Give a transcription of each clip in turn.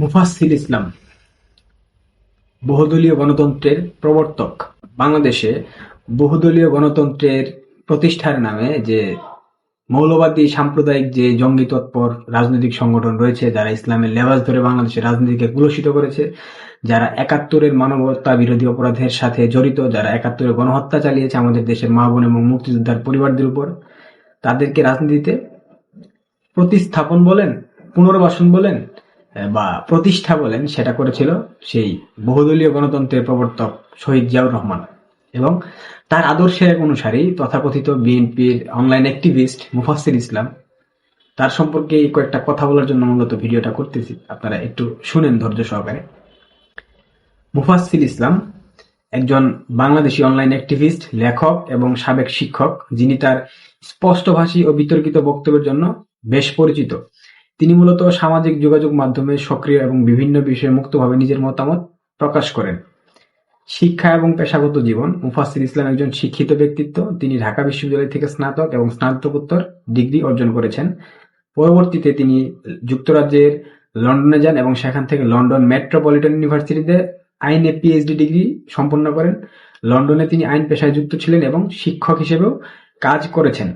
মুফাসসিল ইসলাম, বহুদলীয় গণতন্ত্রের প্রবর্তক, বাংলাদেশে বহুদলীয় গণতন্ত্রের প্রতিষ্ঠার নামে যে মৌলবাদী সাম্প্রদায়িক যে জঙ্গি তৎপর রাজনৈতিক সংগঠন রয়েছে, যারা ইসলামের লেবাস ধরে বাংলাদেশের রাজনীতিকে কুলসিত করেছে, যারা একাত্তরের মানবতা বিরোধী অপরাধের সাথে জড়িত, যারা একাত্তরে গণহত্যা চালিয়েছে আমাদের দেশের মা বোন এবং মুক্তিযোদ্ধার পরিবারদের উপর, তাদেরকে রাজনীতিতে প্রতিস্থাপন বলেন, পুনর্বাসন বলেন বা প্রতিষ্ঠা বলেন, সেটা করেছিল সেই বহুদলীয় গণতন্ত্রের প্রবর্তক শহীদ জিয়াউর রহমান। এবং তার আদর্শের এক অনুসারী তথাকথিত বিএনপির অনলাইন অ্যাক্টিভিস্ট মুফাসির ইসলাম, তার সম্পর্কে কয়েকটা কথা বলার জন্য মূলত ভিডিওটা করতেছি। আপনারা একটু শুনেন ধৈর্য সহকারে। মুফাসিল ইসলাম একজন বাংলাদেশি অনলাইন অ্যাক্টিভিস্ট লেখক এবং সাবেক শিক্ষক, যিনি তার স্পষ্টভাষী ও বিতর্কিত বক্তব্যের জন্য বেশ পরিচিত। তিনি মূলত সামাজিক যোগাযোগ মাধ্যমে সক্রিয় এবং বিভিন্ন বিষয়ে মুক্তভাবে নিজের মতামত প্রকাশ করেন। শিক্ষা এবং পেশাগত জীবন মুফাসির ইসলাম একজন শিক্ষিত ব্যক্তিত্ব, তিনি ঢাকা বিশ্ববিদ্যালয় থেকে স্নাতক এবং স্নাতকোত্তর ডিগ্রি অর্জন করেছেন। পরবর্তীতে তিনি যুক্তরাজ্যের লন্ডনে যান এবং সেখান থেকে লন্ডন মেট্রোপলিটন ইউনিভার্সিটিতে আইনে পিএইচডি ডিগ্রি সম্পন্ন করেন। লন্ডনে তিনি আইন পেশায় যুক্ত ছিলেন এবং শিক্ষক হিসেবেও কাজ করেছেন।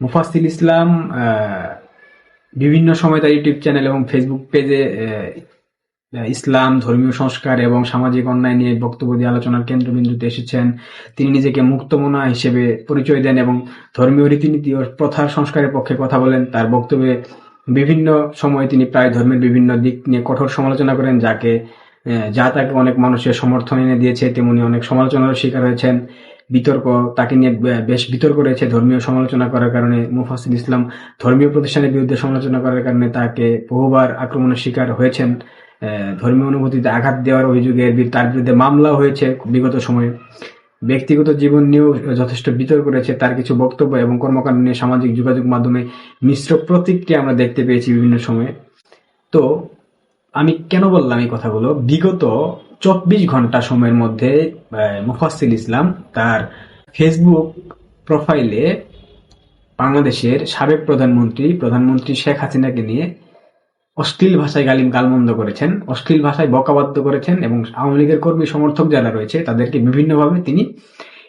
মুফাসিল ইসলাম বিভিন্ন সময় তার ইউটিউব চ্যানেল এবং ফেসবুক পেজে ইসলাম, ধর্মীয় সংস্কার এবং সামাজিক অন্যায় নিয়ে বক্তব্য দিয়ে আলোচনার কেন্দ্রবিন্দুতে এসেছেন। তিনি নিজেকে মুক্তমনা হিসেবে পরিচয় দেন এবং ধর্মীয় রীতিনীতি ও প্রথার সংস্কারের পক্ষে কথা বলেন। তার বক্তব্যে বিভিন্ন সময়ে তিনি প্রায় ধর্মের বিভিন্ন দিক নিয়ে কঠোর সমালোচনা করেন, যাকে যা তাকে অনেক মানুষের সমর্থন এনে দিয়েছে, তেমনি অনেক সমালোচনারও শিকার হয়েছেন। বিতর্ক, তাকে নিয়ে বেশ বিতর্ক রয়েছে ধর্মীয় সমালোচনা করার কারণে। মুফাসিল ইসলাম ধর্মীয় প্রতিষ্ঠানের বিরুদ্ধে সমালোচনা করার কারণে তাকে বহুবার আক্রমণের শিকার হয়েছেন। ধর্মীয় অনুভূতিতে আঘাত দেওয়ার অভিযোগে তার বিরুদ্ধে মামলা হয়েছে বিগত সময়ে। ব্যক্তিগত জীবন নিয়েও যথেষ্ট বিতর্ক রয়েছে। তার কিছু বক্তব্য এবং কর্মকাণ্ড নিয়ে সামাজিক যোগাযোগ মাধ্যমে মিশ্র প্রতিক্রিয়া আমরা দেখতে পেয়েছি বিভিন্ন সময়ে। তো, আমি কেন বললাম এই কথাগুলো? বিগত চব্বিশ ঘণ্টা সময়ের মধ্যে আহ, মুফাসসিল ইসলাম তার ফেসবুক প্রোফাইলে বাংলাদেশের সাবেক প্রধানমন্ত্রী প্রধানমন্ত্রী শেখ হাসিনাকে নিয়ে অশ্লীল ভাষায় গালিম গালমন্দ করেছেন অশ্লীল ভাষায় বকাবাদ্য করেছেন এবং আওয়ামী লীগের কর্মী সমর্থক যারা রয়েছে তাদেরকে বিভিন্নভাবে তিনি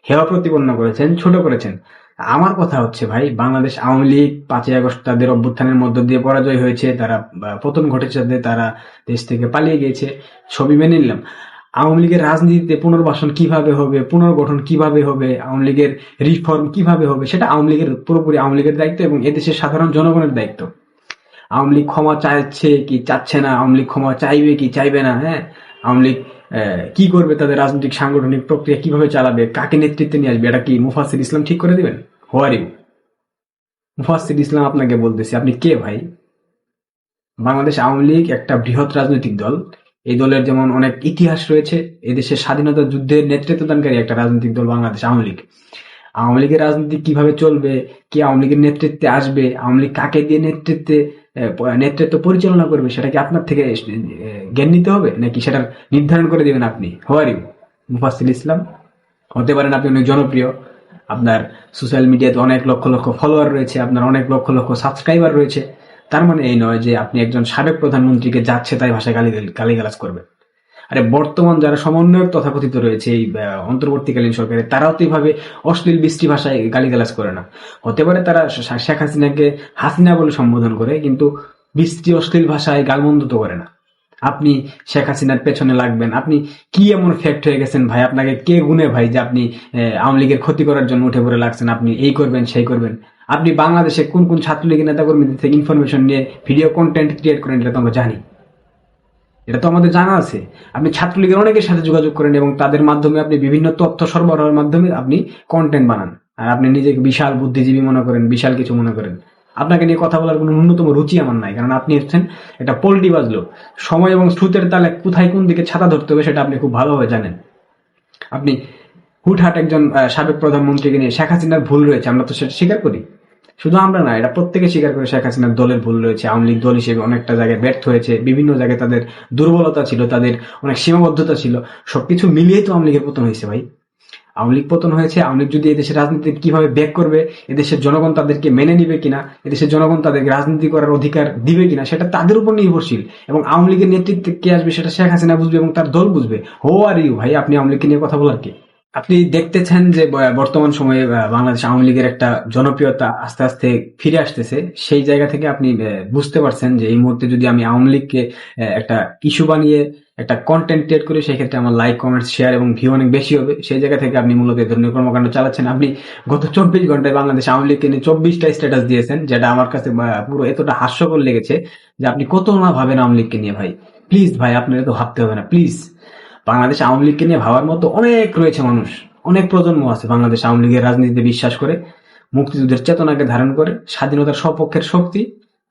হেওয়া প্রতিপন্ন করেছেন ছোট করেছেন। আমার কথা হচ্ছে ভাই, বাংলাদেশ আওয়ামী লীগ পাঁচই আগস্ট তাদের অভ্যুত্থানের মধ্য দিয়ে পরাজয় হয়েছে। তারা পতন ঘটেছে তারা দেশ থেকে পালিয়ে গিয়েছে। ছবি মেনে নিলাম। আওয়ামী লীগের রাজনীতিতে পুনর্বাসন কীভাবে হবে, পুনর্গঠন কীভাবে হবে, আওয়ামী লীগের রিফর্ম কীভাবে হবে, সেটা আওয়ামী লীগের পুরোপুরি আওয়ামী লীগের দায়িত্ব এবং এদেশের সাধারণ জনগণের দায়িত্ব। আওয়ামী লীগ ক্ষমা চাইছে কি চাচ্ছে না, আওয়ামী লীগ ক্ষমা চাইবে কি চাইবে না হ্যাঁ? আওয়ামী লীগ কি করবে তাদের রাজনৈতিক সাংগঠনিক প্রক্রিয়া কীভাবে চালাবে, কাকে নেতৃত্বে নিয়ে আসবে, এটা কি মুফাসির ইসলাম ঠিক করে দিবেন? হোয়ার মুফাসির ইসলাম আপনাকে বলতেছি, আপনি কে ভাই? বাংলাদেশ আওয়ামী লীগ একটা বৃহৎ রাজনৈতিক দল। এই দলের যেমন অনেক ইতিহাস রয়েছে, এদেশের স্বাধীনতা যুদ্ধের নেতৃত্বদানকারী একটা রাজনৈতিক দল বাংলাদেশ আওয়ামী লীগ। আওয়ামী লীগের রাজনীতি কীভাবে চলবে, কে আওয়ামী লীগের নেতৃত্বে আসবে, আওয়ামী লীগ কাকে দিয়ে নেতৃত্বে নেতৃত্ব পরিচালনা করবে, সেটা কি আপনার থেকে জ্ঞান নিতে হবে? নাকি সেটা নির্ধারণ করে দেবেন আপনি? হওয়ারই মুফাসিল ইসলাম। হতে পারেন আপনি অনেক জনপ্রিয়। আপনার সোশ্যাল মিডিয়াতে অনেক লক্ষ লক্ষ ফলোয়ার রয়েছে, আপনার অনেক লক্ষ লক্ষ সাবস্ক্রাইবার রয়েছে। তার মানে এই নয় যে আপনি একজন সাবেক প্রধানমন্ত্রীকে যাচ্ছে তাই ভাষায় গালি গালিগালাজ করবেন। আরে বর্তমান যারা সমন্বয়ক তথাকথিত রয়েছে এই অন্তর্বর্তীকালীন সরকারে, তারাও তো এইভাবে অশ্লীল বৃষ্টি ভাষায় গালিগালাজ করে না। হতে পারে তারা শেখ হাসিনাকে হাসিনা বলে সম্বোধন করে, কিন্তু বৃষ্টি অশ্লীল ভাষায় গালমন্দ তো করে না। আপনি শেখ হাসিনার পেছনে লাগবেন, আপনি কি এমন ফ্যাক্ট হয়ে গেছেন ভাই? আপনাকে কে গুনে ভাই যে আপনি আওয়ামী লীগের ক্ষতি করার জন্য উঠে পড়ে লাগছেন? আপনি এই করবেন, সেই করবেন। আপনি বাংলাদেশে কোন কোন ছাত্রলীগের নেতাকর্মীদের থেকে ইনফরমেশন নিয়ে ভিডিও কন্টেন্ট ক্রিয়েট করেন, এটা তো আমরা জানি। এটা তো আমাদের জানা আছে। আপনি ছাত্রলীগের অনেকের সাথে যোগাযোগ করেন এবং তাদের মাধ্যমে আপনি বিভিন্ন তথ্য সরবরাহের মাধ্যমে আপনি কন্টেন্ট বানান। আর আপনি নিজেকে বিশাল বুদ্ধিজীবী মনে করেন, বিশাল কিছু মনে করেন। আপনাকে নিয়ে কথা বলার কোনো ন্যূনতম রুচি আমার নাই, কারণ আপনি হচ্ছেন একটা পোল্টি বাজলো। সময় এবং স্রোতের তালে কোথায় কোন দিকে ছাতা ধরতে হবে সেটা আপনি খুব ভালোভাবে জানেন। আপনি হুটহাট একজন সাবেক প্রধানমন্ত্রীকে নিয়ে শেখ হাসিনার ভুল রয়েছে, আমরা তো সেটা স্বীকার করি। শুধু আমরা না এটা প্রত্যেকে স্বীকার করে শেখ হাসিনার দলের ভুল রয়েছে, আওয়ামী লীগ দল হিসেবে অনেকটা জায়গায় ব্যর্থ হয়েছে, বিভিন্ন জায়গায় তাদের দুর্বলতা ছিল, তাদের অনেক সীমাবদ্ধতা ছিল। সবকিছু মিলিয়েই তো আওয়ামী লীগের পতন হয়েছে ভাই। আওয়ামী লীগ পতন হয়েছে, আওয়ামী লীগ যদি এদেশের রাজনীতি কীভাবে ব্যাক করবে, এদেশের জনগণ তাদেরকে মেনে নিবে কিনা, এদেশের জনগণ তাদেরকে রাজনীতি করার অধিকার দিবে কিনা, সেটা তাদের উপর নির্ভরশীল। এবং আওয়ামী লীগের নেতৃত্বে কে আসবে, সেটা শেখ হাসিনা বুঝবে এবং তার দল বুঝবে। হো আর ইউ ভাই, আপনি আওয়ামী লীগকে নিয়ে কথা বলার কি? আপনি দেখতেছেন যে বর্তমান সময়ে বাংলাদেশ আওয়ামী লীগের একটা জনপ্রিয়তা আস্তে আস্তে ফিরে আসতেছে। সেই জায়গা থেকে আপনি বুঝতে পারছেন যে, এই মুহূর্তে যদি আমি আওয়ামী লীগকে একটা ইস্যু বানিয়ে একটা কন্টেন্ট ক্রিয়েট করি সেই ক্ষেত্রে আমার লাইক কমেন্ট শেয়ার এবং ভিউ অনেক বেশি হবে। সেই জায়গা থেকে আপনি মূলত এই ধরনের কর্মকাণ্ড চালাচ্ছেন। আপনি গত চব্বিশ ঘন্টায় বাংলাদেশ আওয়ামী লীগকে নিয়ে চব্বিশটা স্ট্যাটাস দিয়েছেন, যেটা আমার কাছে পুরো এতটা হাস্যকর লেগেছে যে, আপনি কত না ভাবেন আওয়ামী লীগকে নিয়ে ভাই। প্লিজ ভাই, আপনার তো ভাবতে হবে না। প্লিজ বাংলাদেশ আওয়ামী লীগকে নিয়ে ভাবার মতো অনেক রয়েছে মানুষ, অনেক প্রজন্ম আছে বাংলাদেশ আওয়ামী লীগের রাজনীতিতে বিশ্বাস করে, মুক্তিযুদ্ধের চেতনাকে ধারণ করে, স্বাধীনতার সপক্ষের শক্তি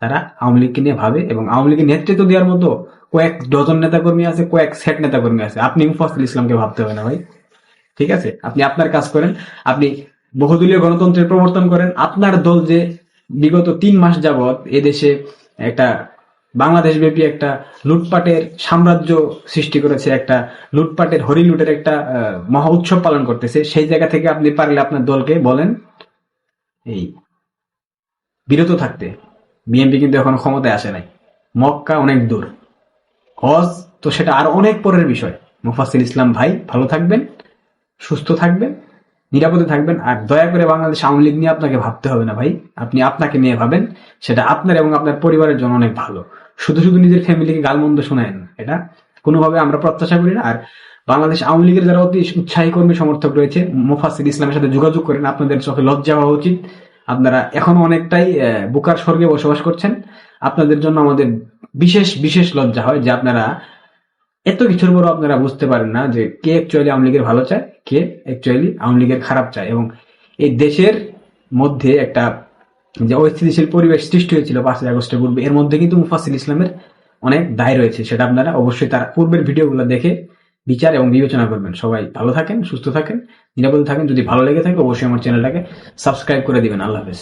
তারা আওয়ামী লীগকে নিয়ে ভাবে এবং আওয়ামী লীগের নেতৃত্ব দেওয়ার মতো কয়েক ডজন নেতাকর্মী আছে, কয়েক সেট নেতাকর্মী আছে। আপনি মুফাসুল ইসলামকে ভাবতে হবে না ভাই। ঠিক আছে? আপনি আপনার কাজ করেন, আপনি বহুদলীয় গণতন্ত্রের প্রবর্তন করেন। আপনার দল যে বিগত তিন মাস যাবৎ এদেশে একটা বাংলাদেশ ব্যাপী একটা লুটপাটের সাম্রাজ্য সৃষ্টি করেছে, একটা লুটপাটের হরিলুটের একটা মহা উৎসব পালন করতেছে। সেই জায়গা থেকে আপনি পারলে আপনার দলকে বলেন, এই, বিরত থাকতে। বিএনপি কিন্তু এখন ক্ষমতায় আসে নাই। মক্কা অনেক দূর। হজ তো সেটা আর অনেক পরের বিষয়। মুফাসিল ইসলাম ভাই, ভালো থাকবেন, সুস্থ থাকবেন, নিরাপদে থাকবেন। আর দয়া করে বাংলাদেশ আওয়ামী লীগ নিয়ে আপনাকে ভাবতে হবে না ভাই। আপনি আপনাকে নিয়ে ভাবেন, সেটা আপনার এবং আপনার পরিবারের জন্য অনেক ভালো। শুধু শুধু নিজের ফ্যামিলিকে গালমন্দ না, এটা কোনোভাবে আমরা প্রত্যাশা করি না। আর বাংলাদেশ আওয়ামী লীগের যারা অতি উৎসাহী কর্মী সমর্থক রয়েছে মুফাসিল ইসলামের সাথে যোগাযোগ করেন, আপনাদের চোখে লজ্জা হওয়া উচিত। আপনারা এখনও অনেকটাই বুকার স্বর্গে বসবাস করছেন। আপনাদের জন্য আমাদের বিশেষ বিশেষ লজ্জা হয় যে আপনারা এত কিছুর পরও আপনারা বুঝতে পারেন না যে কে অ্যাকচুয়ালি আওয়ামী লীগের ভালো চায়, কে অ্যাকচুয়ালি আওয়ামী লীগের খারাপ চায়। এবং এই দেশের মধ্যে একটা যে অস্থিতিশীল পরিবেশ সৃষ্টি হয়েছিল পাঁচই আগস্টের পূর্বে, এর মধ্যে কিন্তু মুফাসিল ইসলামের অনেক দায় রয়েছে, সেটা আপনারা অবশ্যই তার পূর্বের ভিডিওগুলো দেখে বিচার এবং বিবেচনা করবেন। সবাই ভালো থাকেন, সুস্থ থাকেন, নিরাপদে থাকেন, যদি ভালো লেগে থাকে অবশ্যই আমার চ্যানেলটাকে সাবস্ক্রাইব করে দিবেন। আল্লাহ হাফেজ।